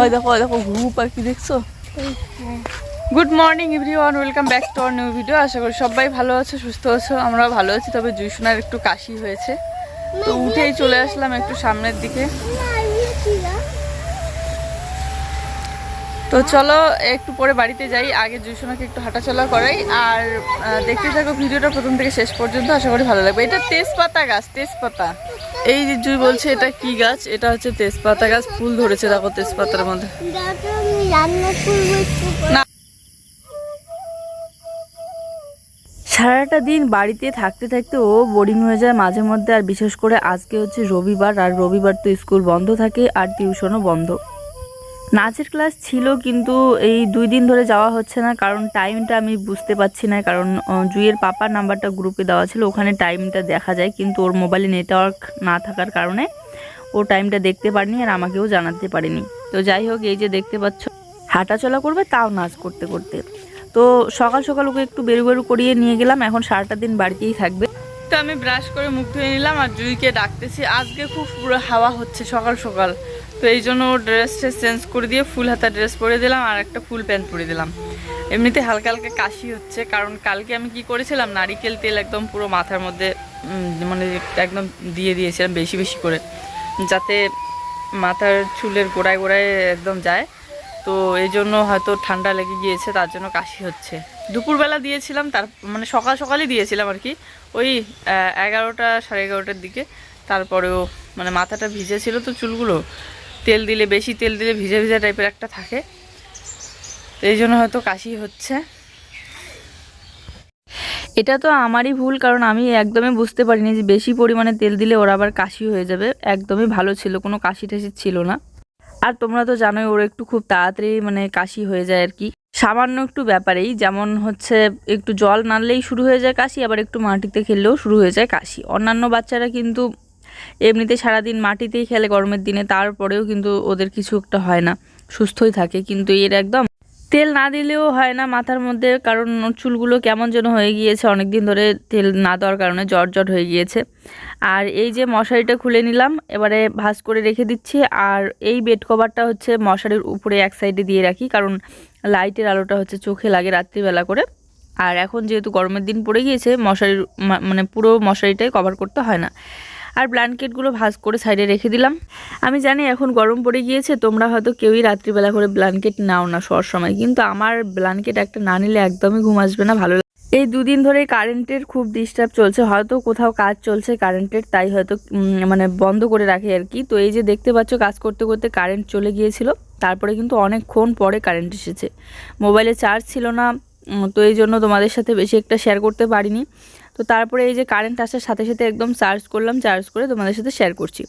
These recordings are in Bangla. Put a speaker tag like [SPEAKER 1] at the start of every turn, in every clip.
[SPEAKER 1] ওই দেখো ওই দেখো দেখছ? Good morning everyone welcome back to our new video আশা করি সবাই ভালো আছো, সুস্থ আছো আমরা ভালো আছি। তবে জুইসোনার একটু কাশি হয়েছে। তো উঠেই চলে আসলাম একটু সামনের দিকে। তো চলো, একটু পরে বাড়িতে যাই। আগে জুইসোনাকে একটু হাঁটাচলা করাই। আর দেখতে থাকো ভিডিওটা প্রথম থেকে শেষ পর্যন্ত। আশা করি ভালো লাগবে। এটা তেজপাতা গাছ, তেজপাতা। এই যে জুই বলছে, এটা কি গাছ? এটা হচ্ছে তেজপাতা গাছ। ফুল ধরেছে, দেখো তেজপাতার মধ্যে। না। সারাটা দিন বাড়িতে থাকতে থাকতে ও বোরিং হয়ে যায় মাঝে মধ্যে। আর বিশেষ করে আজকে হচ্ছে রবিবার। আর রবিবার তো স্কুল বন্ধ থাকে, আর টিউশনও বন্ধ। নাচের ক্লাস ছিল কিন্তু এই দুই দিন ধরে যাওয়া হচ্ছে না, কারণ টাইমটা আমি বুঝতে পারছি না, কারণ জুইয়ের পাপার নাম্বারটা গ্রুপে দেওয়া ছিল, ওখানে টাইমটা দেখা যায়, কিন্তু ওর মোবাইলে নেটওয়ার্ক না থাকার কারণে ও টাইমটা দেখতে পারেনি আর আমাকেও জানাতে পারেনি। তো যাই হোক, এই যে দেখতে পাচ্ছ, হাঁটাচলা করবে তাও নাচ করতে করতে। তো সকাল সকাল ওকে একটু বেরু বেরু করিয়ে নিয়ে গেলাম, এখন সারাটা দিন বাড়িতেই থাকবে। তো আমি ব্রাশ করে মুখ ধুয়ে নিলাম আর জুইকে ডাকতেছি, আজকে খুব পুরো হাওয়া হচ্ছে সকাল সকাল। তো এই জন্য ড্রেসটা চেঞ্জ করে দিয়ে ফুল হাতা ড্রেস পরে দিলাম আর একটা ফুল প্যান্ট পরে দিলাম। এমনিতে হালকা হালকা কাশি হচ্ছে, কারণ কালকে আমি কি করেছিলাম, নারিকেল তেল একদম পুরো মাথার মধ্যে মানে একদম দিয়ে দিয়েছিলাম বেশি বেশি করে, যাতে মাথার চুলের গোড়ায় গোড়ায় একদম যায়। তো এই জন্য হয়তো ঠান্ডা লেগে গিয়েছে, তার জন্য কাশি হচ্ছে। দুপুরবেলা দিয়েছিলাম, তার মানে সকাল সকালই দিয়েছিলাম আর কি। ওই এগারোটা সাড়ে এগারোটার দিকে, তারপরেও মানে মাথাটা ভিজে ছিল তো চুলগুলো। তেল দিলে, বেশি তেল দিলে ভিজে ভিজে টাইপের একটা থাকে। তো এই জন্য হয়তো কাশি হচ্ছে। এটা তো আমারই ভুল, কারণ আমি একদমই বুঝতে পারিনি যে বেশি পরিমাণে তেল দিলে ওর আবার কাশি হয়ে যাবে। একদমই ভালো ছিল, কোনো কাশি টাশি ছিল না। আর তোমরা তো জানোই, ওর একটু খুব তাড়াতাড়ি মানে কাশি হয়ে যায় আর কি। সামান্য একটু ব্যাপারেই, যেমন হচ্ছে একটু জল নাড়লেই শুরু হয়ে যায় কাশি, আবার একটু মাটিতে খেললেও শুরু হয়ে যায় কাশি। অন্যান্য বাচ্চারা কিন্তু এমনিতে সারাদিন মাটিতেই খেলে গরমের দিনে, তারপরেও কিন্তু ওদের কিছু একটা হয় না, সুস্থই থাকে, কিন্তু এর একদম তেল না দিলেও হয় না মাথার মধ্যে, কারণ চুলগুলো কেমন যেন হয়ে গিয়েছে অনেক দিন ধরে তেল না দেওয়ার কারণে জট জট হয়ে গিয়েছে। আর এই যে মশারিটা খুলে নিলাম, এবারে ভাঁজ করে রেখে দিচ্ছি, আর এই বেড কভারটা হচ্ছে মশারির উপরে এক সাইডে দিয়ে রাখি, কারণ লাইটের আলোটা হচ্ছে চোখে লাগে রাত্রিবেলা করে। আর এখন যেহেতু গরমের দিন পড়ে গিয়েছে, মশারির মানে পুরো মশারিটাই কভার করতে হয় না। আর ব্ল্যাঙ্কেটগুলো ভাঁজ করে সাইডে রেখে দিলাম। আমি জানি এখন গরম পড়ে গিয়েছে, তোমরা হয়তো কেউই রাত্রিবেলা করে ব্ল্যাঙ্কেট নাও না সব সময়, কিন্তু আমার ব্ল্যাঙ্কেট একটা না নিলে একদমই ঘুম আসবে না, ভালো এই দুদিন ধরে কারেন্টের খুব ডিস্টার্ব চলছে, হয়তো কোথাও কাজ চলছে কারেন্টের, তাই হয়তো মানে বন্ধ করে রাখে আর কি। তো এই যে দেখতে পাচ্ছ কাজ করতে করতে কারেন্ট চলে গিয়েছিল, তারপরে কিন্তু অনেকক্ষণ পরে কারেন্ট এসেছে। মোবাইলে চার্জ ছিল না তো এই জন্য তোমাদের সাথে বেশি একটা শেয়ার করতে পারিনি। তো তারপরে এই যে কারেন্ট আসার সাথে সাথে একদম চার্জ করলাম চার্জ করে তোমাদের সাথে শেয়ার করছি।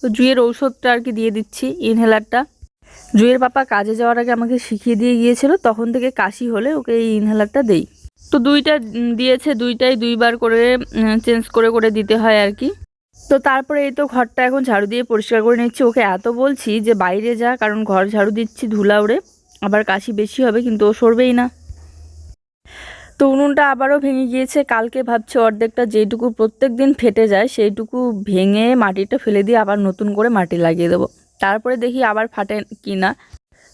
[SPEAKER 1] তো জুয়ের ঔষধটা আর কি দিয়ে দিচ্ছি ইনহেলারটা জুয়ের পাপা কাজে যাওয়ার আগে আমাকে শিখিয়ে দিয়ে গিয়েছিল, তখন থেকে কাশি হলে ওকে এই ইনহেলারটা দেই। তো দুইটা দিয়েছে, দুইটাই দুইবার করে চেঞ্জ করে করে দিতে হয় আর কি। তো তারপরে এই তো ঘরটা এখন ঝাড়ু দিয়ে পরিষ্কার করে নিচ্ছি। ওকে এত বলছি যে বাইরে যা, কারণ ঘর ঝাড়ু দিচ্ছি ধুলা উড়ে আবার কাশি বেশি হবে, কিন্তু ও সরবেই না। তো উনুনটা আবারও ভেঙে গিয়েছে। কালকে ভাবছি অর্ধেকটা যেইটুকু প্রত্যেক দিন ফেটে যায়, সেইটুকু ভেঙে মাটিটা ফেলে দিয়ে আবার নতুন করে মাটি লাগিয়ে দেবো। তারপরে দেখি আবার ফাটে কি না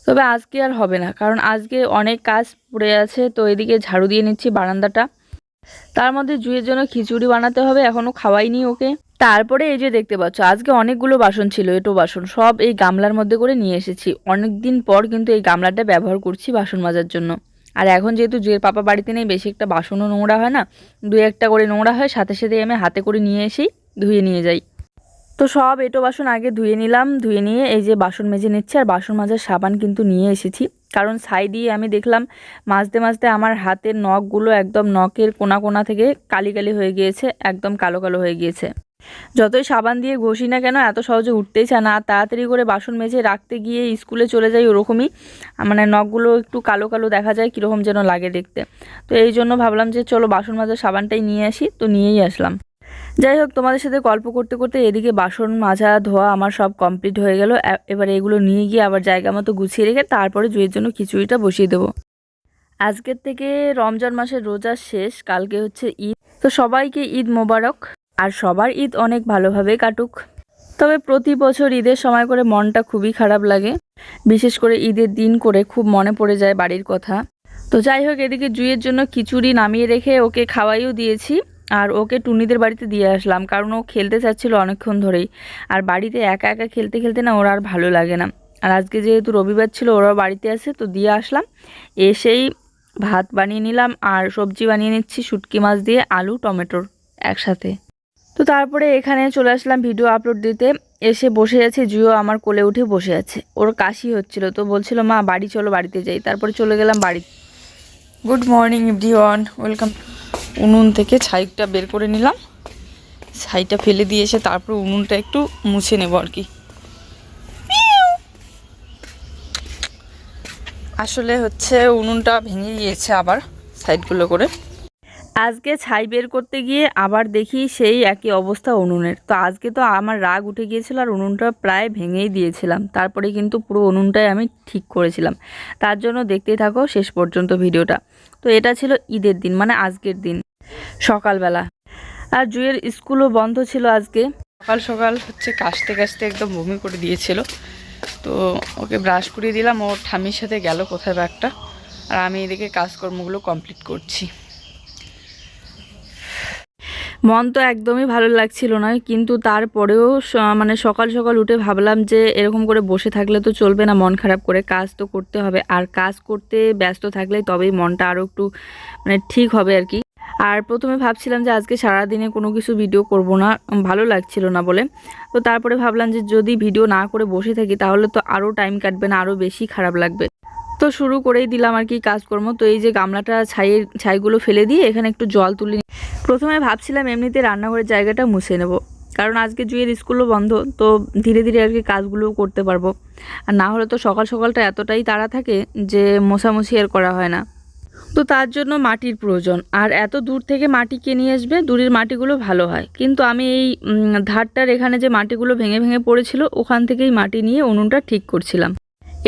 [SPEAKER 1] তবে আজকে আর হবে না, কারণ আজকে অনেক কাজ পড়ে আছে। তো এদিকে ঝাড়ু দিয়ে নিচ্ছি বারান্দাটা। তার মধ্যে জুয়ের জন্য খিচুড়ি বানাতে হবে এখনও খাওয়াইনি ওকে। তারপরে এই যে দেখতে পাচ্ছ, আজকে অনেকগুলো বাসন ছিল, এটো বাসন, সব এই গামলার মধ্যে করে নিয়ে এসেছি। অনেক দিন পর কিন্তু এই গামলাটা ব্যবহার করছি বাসন মাজার জন্য। আর এখন যেহেতু জুয়ের পাপা বাড়িতে নেই, বেশি একটা বাসনও নোংরা হয় না, দুই একটা করে নোংরা হয়, সাথে সাথে আমি হাতে করে নিয়ে এসেই ধুয়ে নিয়ে যাই। তো সব এটো বাসন আগে ধুয়ে নিলাম, ধুয়ে নিয়ে এই যে বাসন মেজে নিচ্ছে আর বাসন মাজার সাবান কিন্তু নিয়ে এসেছি। কারণ ছাই দিয়ে আমি দেখলাম মাজতে মাজতে আমার হাতের নখগুলো একদম নখের কোনা কোনা থেকে কালি কালি হয়ে গিয়েছে, একদম কালো কালো হয়ে গিয়েছে। যতই সাবান দিয়ে ঘষি না কেন, এত সহজে উঠতেই চায় না। তাড়াতাড়ি করে বাসন মেঝে রাখতে গিয়ে স্কুলে চলে যাই ওরকমই। মানে নখগুলো একটু কালো কালো দেখা যায়, কীরকম যেন লাগে দেখতে। তো এই জন্য ভাবলাম যে চলো বাসন মাজার সাবানটাই নিয়ে আসি, তো নিয়েই আসলাম। যাই হোক, তোমাদের সাথে গল্প করতে করতে এদিকে বাসন মাজা, ধোয়া আমার সব কমপ্লিট হয়ে গেল। এবার এগুলো নিয়ে গিয়ে আবার জায়গা মতো গুছিয়ে রেখে তারপরে জুয়ের জন্য খিচুড়িটা বসিয়ে দেবো। আজকের থেকে রমজান মাসের রোজা শেষ, কালকে হচ্ছে ঈদ। তো সবাইকে ঈদ মোবারক। আর সবার ঈদ অনেক ভালোভাবে কাটুক। তবে প্রতি বছর ঈদের সময় করে মনটা খুবই খারাপ লাগে। বিশেষ করে ঈদের দিন করে খুব মনে পড়ে যায় বাড়ির কথা। তো যাই হোক, এদিকে জুইয়ের জন্য খিচুড়ি নামিয়ে রেখে ওকে খাওয়াইও দিয়েছি। আর ওকে টুনিদের বাড়িতে দিয়ে আসলাম, কারণ ও খেলতে চাচ্ছিল অনেকক্ষণ ধরেই। আর বাড়িতে একা একা খেলতে খেলতে না ওর আর ভালো লাগে না। আর আজকে যেহেতু রবিবার ছিল ওরা বাড়িতে আছে, তো দিয়ে আসলাম। এসেই ভাত বানিয়ে নিলাম আর সবজি বানিয়ে নিচ্ছি, শুটকি মাছ দিয়ে আলু, টমেটোর একসাথে। তো তারপরে এখানে চলে আসলাম ভিডিও আপলোড দিতে। এসে বসে আছে জুয়ো আমার কোলে উঠে বসে আছে। ওর কাশি হচ্ছিল, তো বলছিল, মা, বাড়ি চলো, বাড়িতে যাই। তারপরে চলে গেলাম বাড়ি। গুড মর্নিং এভরিওয়ান ওয়েলকাম উনুন থেকে ছাইটা বের করে নিলাম। ছাইটা ফেলে দিয়ে এসে তারপর উনুনটা একটু মুছে নেব আর কি। আসলে হচ্ছে উনুনটা ভেঙে গিয়েছে আবার সাইডগুলো করে। আজকে ছাই বের করতে গিয়ে আবার দেখি সেই একই অবস্থা উনুনের। তো আজকে তো আমার রাগ উঠে গিয়েছিল আর উনুনটা প্রায় ভেঙেই দিয়েছিলাম। তারপরে কিন্তু পুরো উনুনটাই আমি ঠিক করেছিলাম। তার জন্য দেখতেই থাকো শেষ পর্যন্ত ভিডিওটা। তো এটা ছিল ঈদের দিন মানে আজকের দিন, সকালবেলা। আর জুয়ের স্কুলও বন্ধ ছিল আজকে। সকাল সকাল হচ্ছে কাশতে কাশতে একদম বমি করে দিয়েছিল। তো ওকে ব্রাশ করিয়ে দিলাম, ওর ঠামির সাথে গেল কোথায় একটা। আর আমি এদিকে কাজকর্মগুলো কমপ্লিট করছি। মন তো একদমই ভালো লাগছিল না, কিন্তু তারপরেও মানে সকাল সকাল উঠে ভাবলাম যে এরকম করে বসে থাকলে তো চলবে না, মন খারাপ করে কাজ তো করতে হবে। আর কাজ করতে ব্যস্ত থাকলে তবেই মনটা আরও একটু মানে ঠিক হবে আর কি। আর প্রথমে ভাবছিলাম যে আজকে সারাদিনে কোনো কিছু ভিডিও করব না ভালো লাগছিল না বলে। তো তারপরে ভাবলাম যে যদি ভিডিও না করে বসে থাকি তাহলে তো আরও টাইম কাটবে না আরও বেশি খারাপ লাগবে। তো শুরু করেই দিলাম আর কি কাজকর্ম। তো এই যে গামলাটা ছাইয়ের ছাইগুলো ফেলে দিয়ে এখানে একটু জল তুলে প্রথমে ভাবছিলাম এমনিতে রান্নাঘরের জায়গাটা মুছে নেব। কারণ আজকে জুয়ের স্কুলও বন্ধ, তো ধীরে ধীরে আর কি কাজগুলোও করতে পারব। আর না হলে তো সকাল সকালটা এতটাই তাড়া থাকে যে মোছামুছি আর করা হয় না। তো তার জন্য মাটির প্রয়োজন। আর এত দূর থেকে মাটি কে নিয়ে আসবে? দূরের মাটিগুলো ভালো হয়। কিন্তু আমি এই ধারটার এখানে যে মাটিগুলো ভেঙে ভেঙে পড়েছিল, ওখান থেকেই মাটি নিয়ে উনুনটা ঠিক করছিলাম।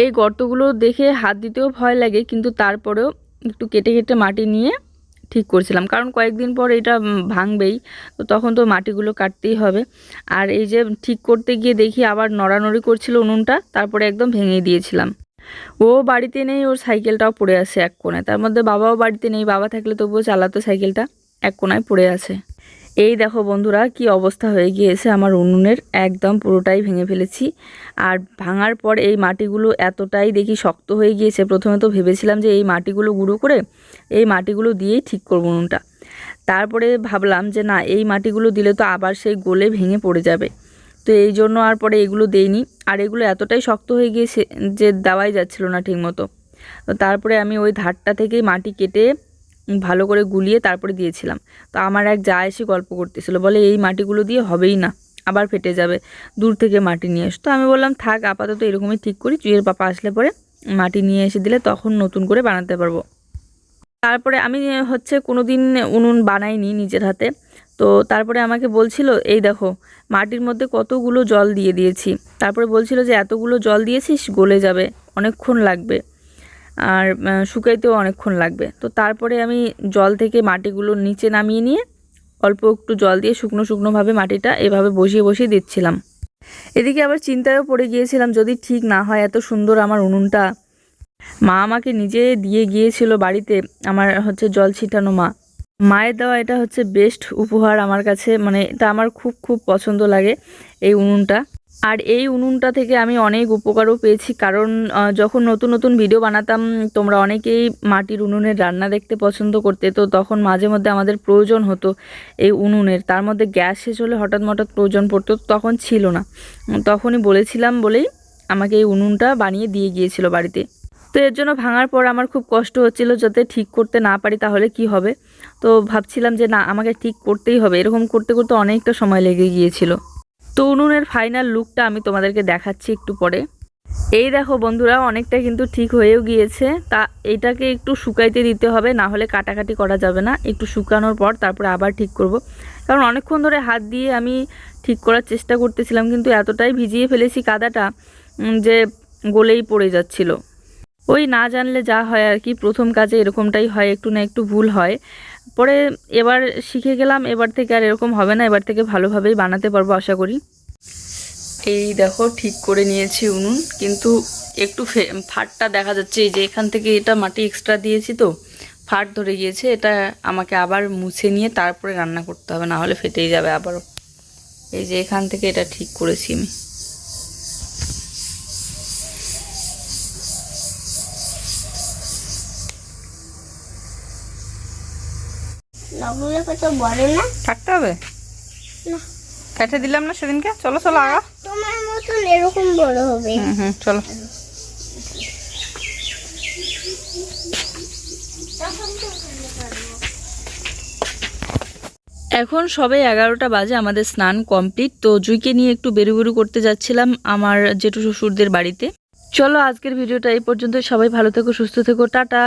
[SPEAKER 1] এই গর্তগুলো দেখে হাত দিতেও ভয় লাগে, কিন্তু তারপরেও একটু কেটে কেটে মাটি নিয়ে ঠিক করছিলাম। কারণ কয়েকদিন পর এটা ভাঙবেই, তো তখন তো মাটিগুলো কাটতেই হবে। আর এই যে ঠিক করতে গিয়ে দেখি আবার নড়ানড়ি করছিল উনুনটা, তারপরে একদম ভেঙে দিয়েছিলাম। ও বাড়িতে নেই, ওর সাইকেলটাও পড়ে আছে এক কোণে। তার মধ্যে বাবাও বাড়িতে নেই, বাবা থাকলে তবুও চালাতো সাইকেলটা, এক কোণায় পড়ে আছে। এই দেখো বন্ধুরা, কি অবস্থা হয়ে গিয়েছে আমার উনুনের, একদম পুরোটাই ভেঙে ফেলেছি। আর ভাঙার পর এই মাটিগুলো এতটাই দেখি শক্ত হয়ে গিয়েছে, প্রথমে তো ভেবেছিলাম যে এই মাটিগুলো গুঁড়ো করে এই মাটিগুলো দিয়েই ঠিক করব উনুনটা। তারপরে ভাবলাম যে না, এই মাটিগুলো দিলে তো আবার সেই গোলে ভেঙে পড়ে যাবে। তো এই জন্য আর পরে এগুলো দেইনি। আর এগুলো এতটাই শক্ত হয়ে গিয়েছে যে দেওয়াই যাচ্ছিল না ঠিকমতো। তারপরে আমি ওই ধারটা থেকেই মাটি কেটে ভালো করে গুলিয়ে তারপরে দিয়েছিলাম। তো আমার এক যা এসে গল্প করতেছিল, বলে এই মাটিগুলো দিয়ে হবেই না, আবার ফেটে যাবে, দূর থেকে মাটি নিয়ে এস। তো আমি বললাম, থাক, আপাতত এরকমই ঠিক করি চুয়ের পাপা আসলে পরে মাটি নিয়ে এসে দিলে তখন নতুন করে বানাতে পারব। তারপরে আমি হচ্ছে কোনো দিন উনুন বানাইনি নিজের হাতে। তো তারপরে আমাকে বলছিল, এই দেখো, মাটির মধ্যে কতগুলো জল দিয়ে দিয়েছি। তারপরে বলছিল যে, এতগুলো জল দিয়েছিস, গলে যাবে, অনেকক্ষণ লাগবে। আর শুকাইতেও অনেকক্ষণ লাগবে। তো তারপরে আমি জল থেকে মাটিগুলো নিচে নামিয়ে নিয়ে অল্প একটু জল দিয়ে শুকনো শুকনোভাবে মাটিটা এভাবে বসিয়ে বসিয়ে দিচ্ছিলাম। এদিকে আবার চিন্তায়ও পড়ে গিয়েছিলাম, যদি ঠিক না হয় এত সুন্দর আমার উনুনটা। মা আমাকে নিজে দিয়ে গিয়েছিল বাড়িতে, আমার হচ্ছে জল ছিটানো মা। মায়ের দেওয়া এটা হচ্ছে বেস্ট উপহার আমার কাছে মানে এটা আমার খুব খুব পছন্দ লাগে এই উনুনটা। আর এই উনুনটা থেকে আমি অনেক উপকারও পেয়েছি, কারণ যখন নতুন নতুন ভিডিও বানাতাম, তোমরা অনেকেই মাটির উনুনের রান্না দেখতে পছন্দ করতে, তো তখন মাঝে মধ্যে আমাদের প্রয়োজন হতো এই উনুনের। তার মধ্যে গ্যাস শেষ হলে হঠাৎ হঠাৎ প্রয়োজন পড়তো, তখন ছিল না। তখনই বলেছিলাম বলেই আমাকে এই উনুনটা বানিয়ে দিয়ে গিয়েছিল বাড়িতে। তো এর জন্য ভাঙার পর আমার খুব কষ্ট হচ্ছিল যাতে ঠিক করতে না পারি, তাহলে কি হবে? তো ভাবছিলাম যে না, আমাকে ঠিক করতেই হবে। এরকম করতে করতে অনেকটা সময় লেগে গিয়েছিল। তো উনুনের ফাইনাল লুকটা আমি তোমাদেরকে দেখাচ্ছি একটু পরে। এই দেখো বন্ধুরা, অনেকটা কিন্তু ঠিক হয়েও গিয়েছে। তা এটাকে একটু শুকাইতে দিতে হবে, না হলে কাটাকাটি করা যাবে না। একটু শুকানোর পর তারপরে আবার ঠিক করব। কারণ অনেকক্ষণ ধরে হাত দিয়ে আমি ঠিক করার চেষ্টা করতেছিলাম, কিন্তু এতটাই ভিজিয়ে ফেলেছি কাদাটা যে গলেই পড়ে যাচ্ছিল। ওই না জানলে যা হয় আর কি, প্রথম কাজে এরকমটাই হয়, একটু না একটু ভুল হয়। পরে এবার শিখে গেলাম, এবার থেকে আর এরকম হবে না, এবার থেকে ভালোভাবেই বানাতে পারব আশা করি। এই দেখো, ঠিক করে নিয়েছি উনুন, কিন্তু একটু ফাটটা দেখা যাচ্ছে, এই যে এখান থেকে এটা মাটি এক্সট্রা দিয়েছি তো, ফাট ধরে গিয়েছে, এটা আমাকে আবার মুছে নিয়ে তারপরে রান্না করতে হবে, না হলে ফেটেই যাবে আবারও। এই যে এখান থেকে এটা ঠিক করেছি আমি।
[SPEAKER 2] নগুলো কত বড় না?
[SPEAKER 1] থাকতে হবে? কেটে দিলাম না সেদিনকে? চলো চলো আগা।
[SPEAKER 2] তোমার মতন এরকম বড় হবে।
[SPEAKER 1] হুম হুম চলো। এখন সবে এগারোটা বাজে আমাদের স্নান কমপ্লিট। তো জুইকে নিয়ে একটু বেরু বেরু করতে যাচ্ছিলাম আমার জেঠু শ্বশুরদের বাড়িতে। চলো আজকের ভিডিওটা এই পর্যন্ত সবাই ভালো থেকো সুস্থ থেকো। টাটা।